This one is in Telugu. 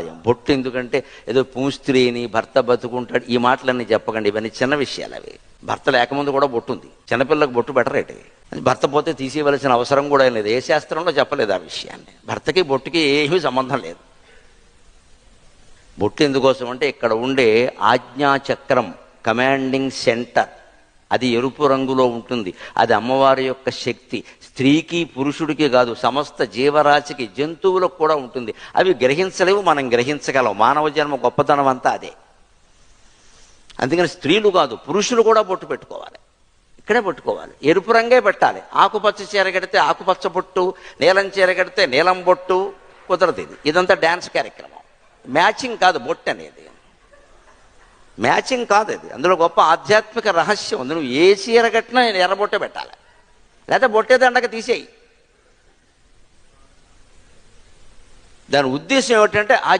బొట్టు ఎందుకంటే ఏదో పూస్త్రీని భర్త బతుకుంటాడు ఈ మాటలన్నీ చెప్పకండి. ఇవన్నీ చిన్న విషయాలు అవి. భర్త లేకముందు కూడా బొట్టు ఉంది చిన్నపిల్లలకు బొట్టు బెటరేటి భర్త పోతే తీసేయవలసిన అవసరం కూడా లేదు. ఏ శాస్త్రంలో చెప్పలేదు ఆ విషయాన్ని. భర్తకి బొట్టుకి ఏమీ సంబంధం లేదు. బొట్టు ఎందుకోసం అంటే ఇక్కడ ఉండే ఆజ్ఞాచక్రం కమాండింగ్ సెంటర్. అది ఎరుపు రంగులో ఉంటుంది. అది అమ్మవారి యొక్క శక్తి. స్త్రీకి పురుషుడికి కాదు సమస్త జీవరాశికి జంతువులకు కూడా ఉంటుంది. అవి గ్రహించలేవు మనం గ్రహించగలం. మానవ జన్మ గొప్పతనం అంతా అదే. అందుకని స్త్రీలు కాదు పురుషులు కూడా బొట్టు పెట్టుకోవాలి. ఇక్కడే పెట్టుకోవాలి. ఎరుపు రంగే పెట్టాలి. ఆకుపచ్చ చీర కడితే ఆకుపచ్చ బొట్టు నీలం చీర కడితే నీలం బొట్టు కుదరదు ఇది. ఇదంతా డ్యాన్స్ కార్యక్రమం. మ్యాచింగ్ కాదు బొట్టు అనేది. మ్యాచింగ్ కాదు అది అందులో గొప్ప ఆధ్యాత్మిక రహస్యం ఉంది నువ్వు ఏ చీర కట్టినా నేను ఎర్రబొట్టే పెట్టాలి లేకపోతే బొట్టే దండక తీసేయి దాని ఉద్దేశం ఏమిటంటే ఆధ్యాత్మిక